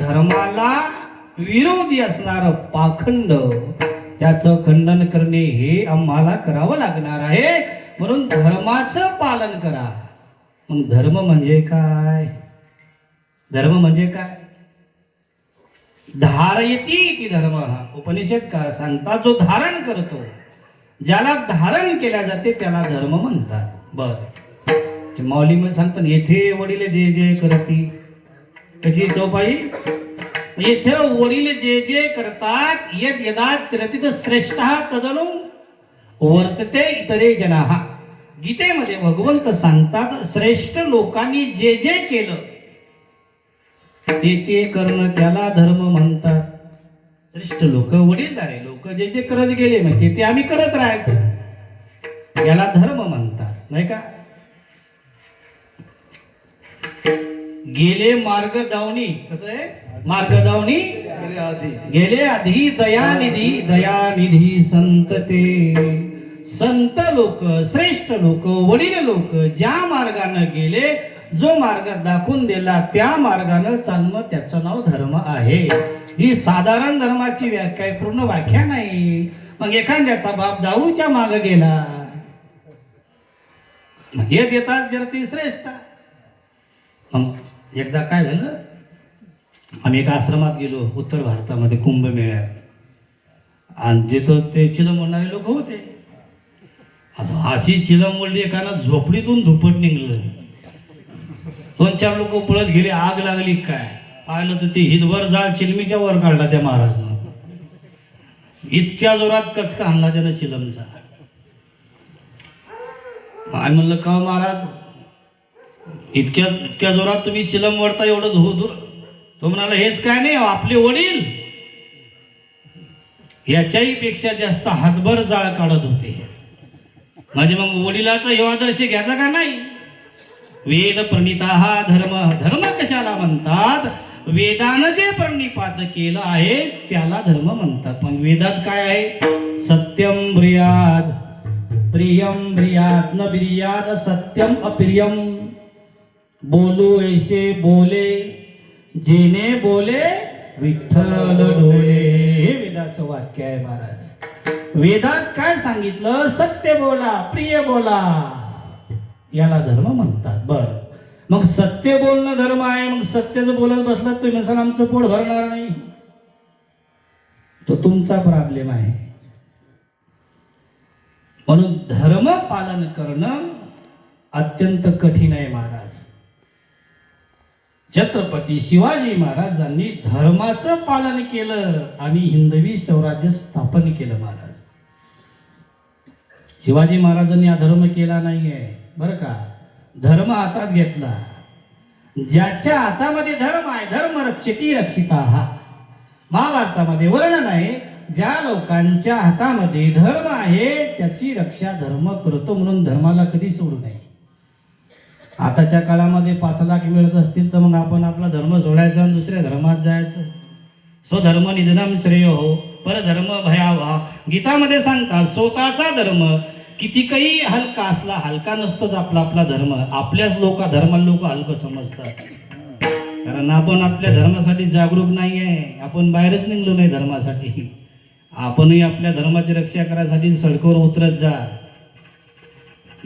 धर्माला विरोधी असणार पाखंड त्याचं खंडन करणे हे आम्हाला करावं लागणार आहे. म्हणून धर्माचं पालन करा. मग धर्म म्हणजे काय? धर्म म्हणजे काय? धारयती की धर्म? हा उपनिषद का सांगतात जो धारण करतो ज्याला धारण केल्या जाते त्याला धर्म म्हणतात. बर. ते माऊलीमध्ये सांगतात येथे वडील जे जे करती कशी चौपाई? येथे वडील जे जे करतात यद यदा चरती श्रेष्ठ तदनु वर्तते इतरे जना. गीतेमध्ये भगवंत सांगतात श्रेष्ठ लोकांनी जे जे केलं ते ते करणं त्याला धर्म म्हणतात. श्रेष्ठ लोक वडीलधारे लोक जे जे करत गेले मग ते ते आम्ही करत राहायचं. याला धर्म म्हणतात नाही का? गेले मार्ग दावणी कसं आहे? मार्ग दावणी गेले आधी दयानिधी दयानिधी संत ते संत लोक श्रेष्ठ लोक वडील लोक ज्या मार्गानं गेले जो मार्ग दाखवून दिला त्या मार्गानं चालणं त्याचं नाव धर्म आहे. ही साधारण धर्माची व्याख्या पूर्ण व्याख्या नाही. मग एखाद्याचा बाप दाऊच्या माग गेला. मग हे देतात जर ती श्रेष्ठ. एकदा काय झालं? आम्ही एका आश्रमात गेलो उत्तर भारतामध्ये कुंभमेळ्यात. आणि जिथं ते चिलम म्हणणारे लोक होते. आता अशी चिलम ओढली एकानं झोपडीतून धुपट निघलं. दोन चार लोक पळत गेले आग लागली काय? पाहिलं तर ते हितभर जाळ चिलमीच्या वर काढला त्या महाराजनं. इतक्या जोरात कचका आणला त्यानं चिलमचा. आम्ही म्हणलं का हो महाराज इतक्या इतक्या जोरात तुम्ही चिलम वडता एवढं धो दूर तो म्हणाला हेच काय नाही आपले वडील. याच्याही पेक्षा जास्त हातभर जाळ काढत होते. म्हणजे मग वडिलाचा हे आदर्श घ्यायचा का नाही? वेद प्रणिता हा धर्म धर्म कशाला म्हणतात? वेदानं जे प्रणिपात केलं आहे त्याला धर्म म्हणतात. मग वेदात काय आहे? सत्यम ब्रियाद. प्रियम ब्रियाद न ब्रियाद सत्यम अप्रियम. बोलू ऐसे बोले जेने बोले विठ्ठल डोले. हे वेदाचं वाक्य आहे महाराज. वेदात काय सांगितलं? सत्य बोला प्रिय बोला. याला धर्म म्हणतात. बर. मग सत्य बोलणं धर्म आहे मग सत्यच बोलत बसलात तुम्ही सर आमचं पोट भरणार नाही. तो तुमचा प्रॉब्लेम आहे. म्हणून धर्म पालन करणं अत्यंत कठीण आहे महाराज. छत्रपती शिवाजी महाराजांनी धर्माचं पालन केलं आणि हिंदवी स्वराज्य स्थापन केलं महाराज. शिवाजी महाराजांनी अधर्म केला नाहीये बरं का? धर्म हातात घेतला. ज्याच्या हातामध्ये धर्म आहे धर्म रक्षती रक्षिता हा. महाभारतामध्ये वर्णन आहे ज्या लोकांच्या हातामध्ये धर्म आहे त्याची रक्षा धर्म करतो म्हणून धर्माला कधी सोडू नये. आताच्या काळामध्ये पाच लाख मिळत असतील तर मग आपण आपला धर्म सोडायचा आणि दुसऱ्या धर्मात जायचं. स्वधर्म निधनम श्रेय हो परधर्म भयावा गीतामध्ये सांगतात स्वतःचा धर्म किती काही हलका असला हलका नसतोच आपला आपला धर्म. आपल्याच लोक धर्म लोक हलकं समजतात. कारण आपण आपल्या धर्मासाठी जागरूक नाही आहे आपण बाहेरच निघलो नाही धर्मासाठी. आपणही आपल्या धर्माची रक्षा करायसाठी सडकवर उतरत जा.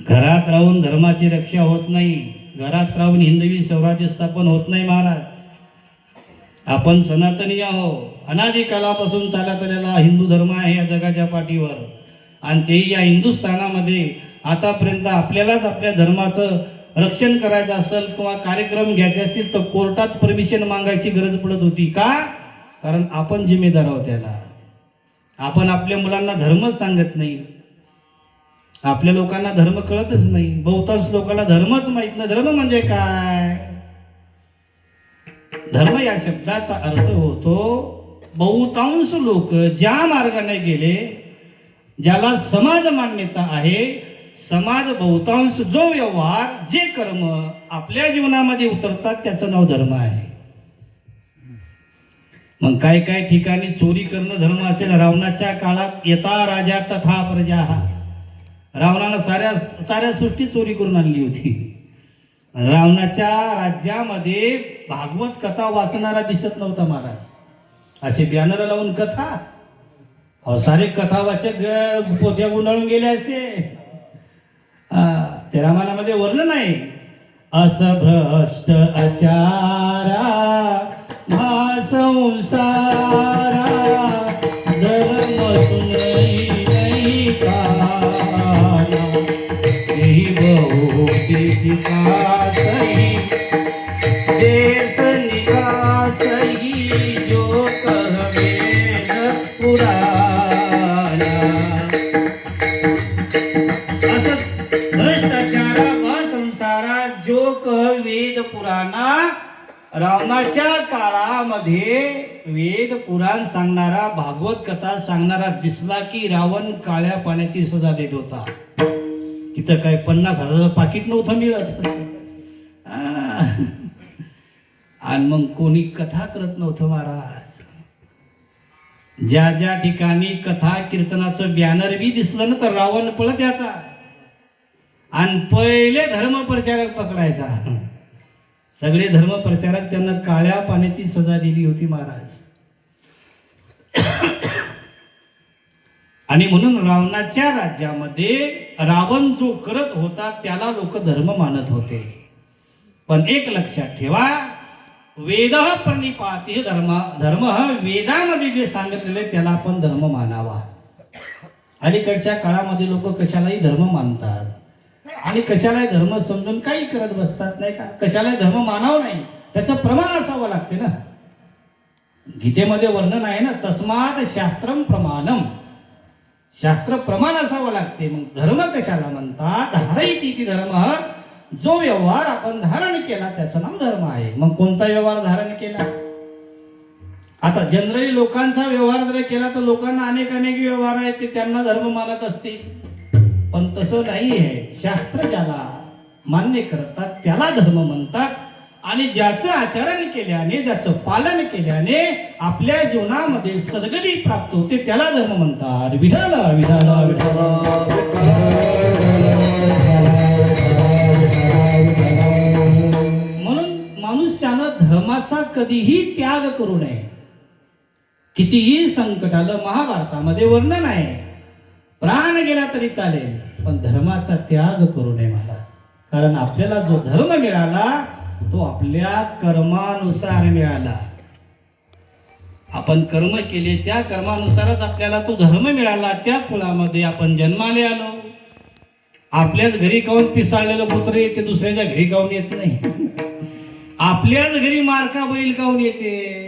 घरात राहून धर्माची रक्षा होत नाही. घरात राहून हिंदवी स्वराज्य स्थापन होत नाही महाराज. आपण सनातनी आहो. अनादी कालापासून चालत आलेला हिंदू धर्म आहे या जगाच्या पाठीवर. आणि तेही या हिंदुस्थानामध्ये आतापर्यंत आपल्यालाच आपल्या धर्माचं रक्षण करायचं असेल किंवा कार्यक्रम घ्यायचे असतील तर कोर्टात परमिशन मागायची गरज पडत होती. का? कारण आपण जिम्मेदार आहोत त्याला. आपण आपल्या मुलांना धर्मच सांगत नाही. आपल्या लोकांना धर्म कळतच नाही. बहुतांश लोकांना धर्मच माहीत नाही. धर्म म्हणजे काय? धर्म या शब्दाचा अर्थ होतो बहुतांश लोक ज्या मार्गाने गेले ज्याला समाज मान्यता आहे समाज बहुतांश जो व्यवहार जे कर्म आपल्या जीवनामध्ये उतरतात त्याचं नाव धर्म आहे. मग काय काय ठिकाणी चोरी करणं धर्म असेल रावणाच्या काळात येता राजा तथा प्रजा. रावणानं साऱ्या साऱ्या सृष्टी चोरी करून आणली होती. रावणाच्या राज्यामध्ये भागवत कथा वाचणारा दिसत नव्हता महाराज. असे बॅनर लावून कथा. अहो सारे कथा वाचक ग- पोत्या गुंडाळून गेले असते. हा, ते रामायणामध्ये वर्णन आहे. असभ्रष्ट आचारा हा संसारा मध्ये वेद पुराण सांगणारा भागवत कथा सांगणारा दिसला की रावण काळ्या पाण्याची सजा देत होता. तिथं काय पन्नास हजाराचं पाकिट नव्हतं मिळत. आणि मग कोणी कथा करत नव्हतं महाराज. ज्या ज्या ठिकाणी कथा कीर्तनाचं बॅनर बी दिसलं ना तर रावण पळत याचा आणि पहिले धर्मप्रचारक पकडायचा. सगळे धर्मप्रचारक त्यांना काळ्या पाण्याची सजा दिली होती महाराज. आणि म्हणून रावणाच्या राज्यामध्ये रावण जो करत होता त्याला लोक धर्म मानत होते. पण एक लक्षात ठेवा वेद प्रणिपाती धर्म धर्म वेदामध्ये जे सांगितलेले त्याला आपण धर्म मानावा. अलीकडच्या काळामध्ये लोक कशालाही धर्म मानतात. आणि कशालाही धर्म समजून काही करत बसतात नाही का? कशालाही धर्म मानावं नाही. त्याचं प्रमाण असावं लागते ना. गीतेमध्ये वर्णन आहे ना तस्मात शास्त्रम प्रमाणम शास्त्र प्रमाण असावं लागते. मग धर्म कशाला म्हणतात? धारयती ती धर्म. जो व्यवहार आपण धारण केला त्याचं नाव धर्म आहे. मग कोणता व्यवहार धारण केला? आता जनरली लोकांचा व्यवहार जर केला तर लोकांना अनेक अनेक व्यवहार आहेत ते त्यांना धर्म मानत असतील. पण तसं नाही आहे शास्त्र ज्याला मान्य करतात त्याला धर्म म्हणतात. आणि ज्याचं आचरण केल्याने ज्याचं पालन केल्याने आपल्या जीवनामध्ये सद्गती प्राप्त होते त्याला धर्म म्हणतात. विठाला विठाला विठाला म्हणून मनुष्यानं धर्माचा कधीही त्याग करू नये. कितीही संकट आलं महाभारतामध्ये वर्णन आहे. प्राण गेला तरी चालेल पण धर्माचा त्याग करू नये मला. कारण आपल्याला जो धर्म मिळाला तो आपल्या कर्मानुसार मिळाला. आपण कर्म केले त्या कर्मानुसारच आपल्याला तो धर्म मिळाला. त्या कुळामध्ये आपण जन्माले आलो. आपल्याच घरी काऊन पिसाळलेलं पुत्र येते दुसऱ्याच्या घरी काऊन येत नाही? आपल्याच घरी मारका बैल काऊन येते?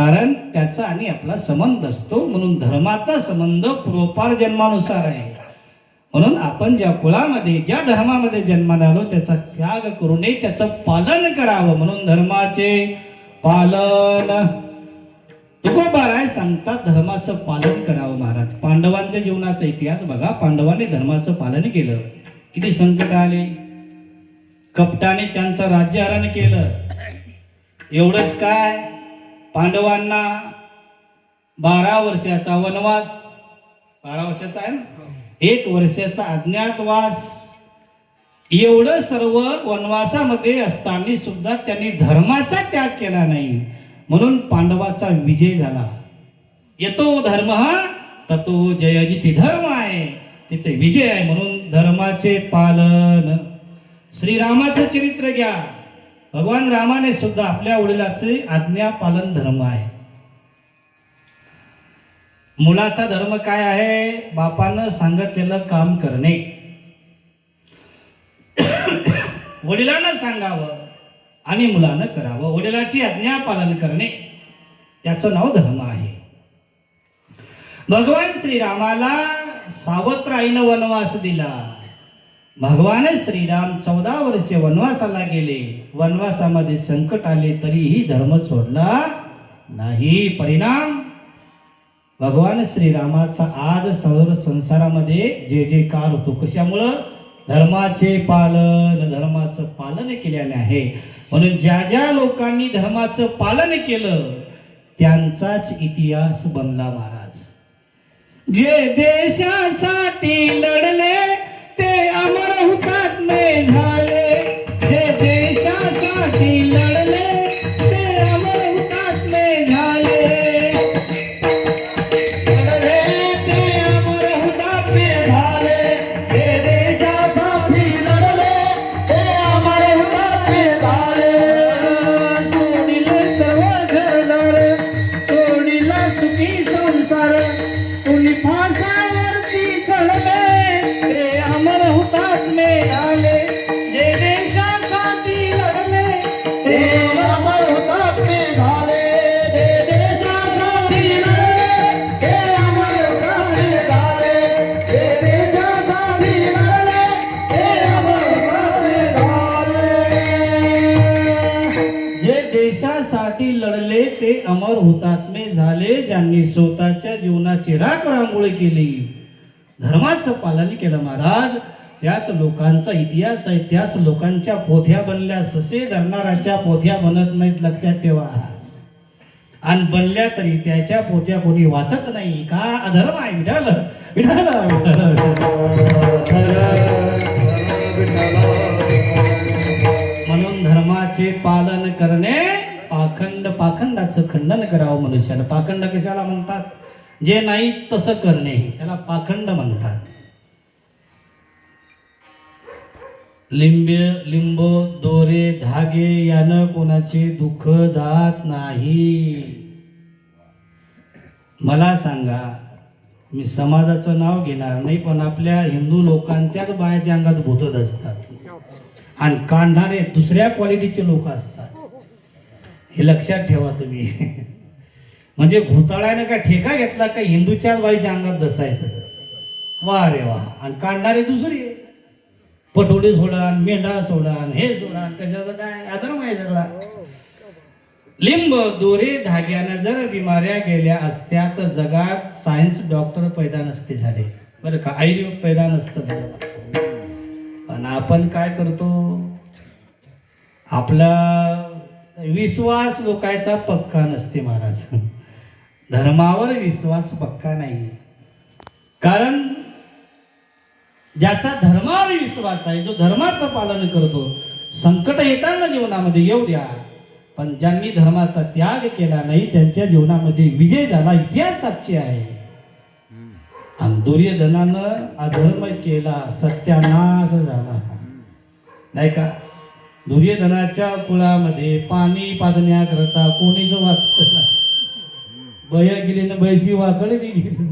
कारण त्याचा आणि आपला संबंध असतो. म्हणून धर्माचा संबंध पूर्वपार जन्मानुसार आहे. म्हणून आपण ज्या कुळामध्ये ज्या धर्मामध्ये जन्माला आलो त्याचा त्याग करू नये त्याचं पालन करावं. म्हणून धर्माचे पालन. तुकोबाराय सांगतात धर्माचं पालन करावं महाराज. पांडवांच्या जीवनाचा इतिहास बघा. पांडवांनी धर्माचं पालन केलं. किती संकट आले. कपटाने त्यांचं राज्यहरण केलं. एवढंच काय? पांडवांना बारा वर्षाचा वनवास. बारा वर्षाचा आहे ना? एक वर्षाचा अज्ञातवास एवढं सर्व वनवासामध्ये असताना सुद्धा त्यांनी धर्माचा त्याग केला नाही. म्हणून पांडवाचा विजय झाला. येतो धर्म ततो जय जिथे धर्म आहे तिथे विजय आहे. म्हणून धर्माचे पालन. श्रीरामाचं चरित्र घ्या. भगवान रामाने सुद्धा आपल्या वडिलाचे आज्ञा पालन धर्म आहे. मुलाचा धर्म काय आहे? बापानं सांगितलेलं काम करणे. वडिलांना सांगावं आणि मुलानं करावं. वडिलाची आज्ञा पालन करणे. त्याचं नाव धर्म आहे. भगवान श्रीरामाला सावत्र आईनं वनवास दिला. भगवान श्रीराम चौदा वर्षे वनवासाला गेले. वनवासामध्ये संकट आले तरीही धर्म सोडला नाही. परिणाम? भगवान श्रीरामाचा आज सर्व संसारामध्ये जे जे कार होतो कशामुळं? धर्माचे पालन धर्माचं पालन केल्याने आहे. म्हणून ज्या ज्या लोकांनी धर्माचं पालन केलं त्यांचाच इतिहास बनला महाराज. जे देशासाठी लढले ते अमर हुतात्मे झाले जे लढले ते अमर हुतात्मे झाले ज्यांनी स्वतःच्या जीवनाची राख रांगोळी केली. धर्माचं पालन केलं महाराज. त्याच लोकांचा इतिहास आहे. त्याच लोकांच्या पोथ्या बनल्या. ससे धरणाराच्या पोथ्या बनत नाहीत लक्षात ठेवा. आणि बनल्या तरी त्याच्या पोथ्या कोणी वाचत नाही. का? अधर्म आहे. विठाल विठाल म्हणून धर्माचे पालन करणे पाखंडाचं खंडन करावं मनुष्यानं. पाखंड कशाला म्हणतात जे नाही तसं करणे त्याला पाखंड म्हणतात. लिंब लिंब दोरे धागे यानं कोणाचे दुःख जात नाही. मला सांगा मी समाजाचं नाव घेणार नाही पण आपल्या हिंदू लोकांच्याच बायाच्या अंगात भूतच असतात. आणि काढणारे दुसऱ्या क्वालिटीचे लोक असतात. हे लक्षात ठेवा तुम्ही. म्हणजे भूताळ्यानं का ठेका घेतला का हिंदूच्या बाईच्या अंगात दसायचं? वा रे वा. आणि काढणारे दुसरे पटोडी सोडा मेंढा सोडा हे सोडा कशाचं काय? अधर्म आहे सगळा. लिंब दोरे धाग्यानं जर बिमाऱ्या गेल्या असत्या तर जगात सायन्स डॉक्टर पैदा नसते झाले. बरं का? आयुर्वेद पैदा नसतं पण आपण काय करतो? आपला विश्वास लोकायचा पक्का नसते महाराज. धर्मावर विश्वास पक्का नाही. कारण ज्याचा धर्मावर विश्वास आहे जो धर्माचं पालन करतो संकट येताना जीवनामध्ये येऊ द्या. पण ज्यांनी धर्माचा त्याग केला नाही त्यांच्या जीवनामध्ये विजय झाला इतिहास साक्षी आहे. आणि दुर्योधनानं अधर्म केला सत्यानाश झाला. नाही का? दुर्योधनाच्या कुळामध्ये पाणी पाजण्याकरता कोणीच वाचत नाही. बया गेली ना बैसी वाकड मी गेली.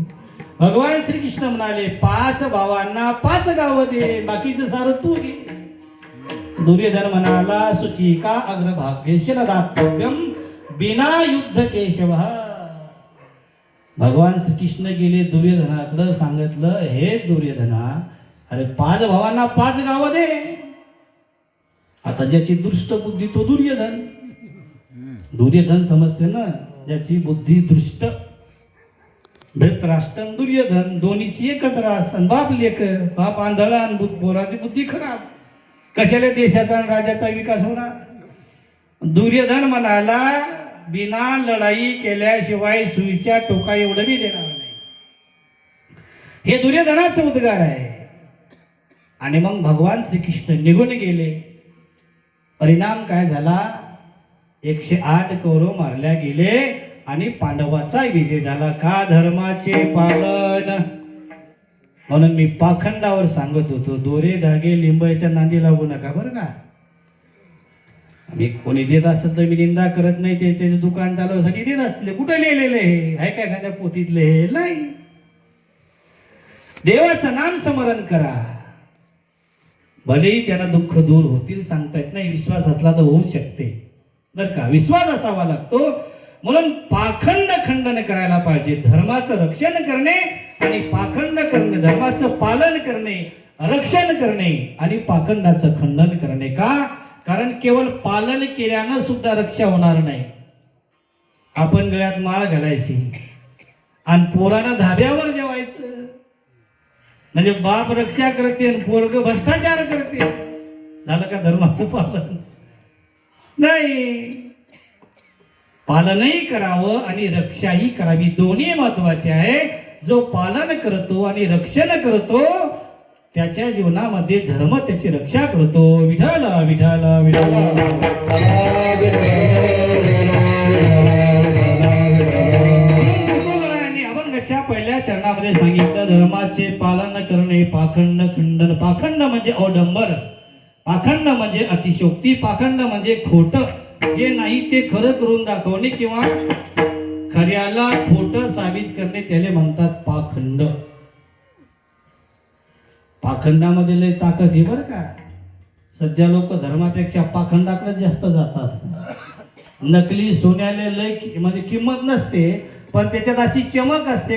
भगवान श्रीकृष्ण म्हणाले पाच भावांना पाच गाव दे बाकीचं सारं तू घे. दुर्योधन म्हणाला सुचिका अग्रभाग्यशील दातव्यम बिना युद्ध केशव? भगवान श्रीकृष्ण गेले दुर्योधनाकडं सांगितलं हे दुर्योधना अरे पाच भावांना पाच गाव दे. आता ज्याची दृष्ट बुद्धी तो दुर्योधन. दुर्योधन समजते ना? ज्याची बुद्धी दृष्ट धृतराष्ट्र दुर्योधन दोन्हीची एकच रास आणि बाप लेख बाप आंधळा आणि बोराची बुद्धी खराब. कशाला देशाचा आणि राज्याचा विकास होणार? दुर्योधन म्हणाला बिना लढाई केल्याशिवाय सुईच्या टोका एवढं बी देणार नाही. हे दुर्योधनाचं उद्गार आहे. आणि मग भगवान श्रीकृष्ण निघून गेले. परिणाम काय झाला? एकशे आठ कौरव मारल्या गेले आणि पांडवाचा विजय झाला. का धर्माचे पालन? म्हणून मी पाखंडावर सांगत होतो दोरे धागे लिंबाच्या नांदी लागू नका बरं का. मी कोणी देत असत तर मी निंदा करत नाही ते त्याचे दुकान चालवण्यासाठी देत असले. कुठं लिहिलेले हे? आहे का एखाद्या पोतीतले हे? नाही. देवाचं नाम स्मरण करा. भलेही त्याला दुःख दूर होतील सांगता येत नाही विश्वास असला तर होऊ शकते. बरं का? विश्वास असावा लागतो. म्हणून पाखंड खंडन करायला पाहिजे. धर्माचं रक्षण करणे आणि पाखंड करणे धर्माचं पालन करणे रक्षण करणे आणि पाखंडाचं खंडन करणे का? कारण केवळ पालन केल्यानं सुद्धा रक्षा होणार नाही. आपण गळ्यात माळ घालायची आणि पोरानं धाब्यावर जेवायचं. म्हणजे बाप रक्षा करते आणि पोरग भ्रष्टाचार करते. झालं का धर्माचं पालन? नाही. पालनही करावं आणि रक्षाही करावी. दोन्ही महत्त्वाचे आहे जो पालन करतो आणि रक्षण करतो त्याच्या जीवनामध्ये धर्म त्याची रक्षा करतो. विठाला विठाला विठाला पहिल्या चरणामध्ये सांगितलं धर्माचे पालन करणे पाखंड खंडन. पाखंड म्हणजे औडंबर. पाखंड म्हणजे अतिशोक्ती पाखंड म्हणजे खोट. जे नाही ते खरं करून दाखवणे किंवा खऱ्याला खोट साबित करणे त्याला म्हणतात पाखंड. पाखंडामध्ये लय ताकद आहे बरं का. सध्या लोक धर्मापेक्षा पाखंडाकडे जास्त जातात. नकली सोन्याले लयमध्ये म्हणजे किंमत नसते पण त्याच्यात अशी चमक असते का?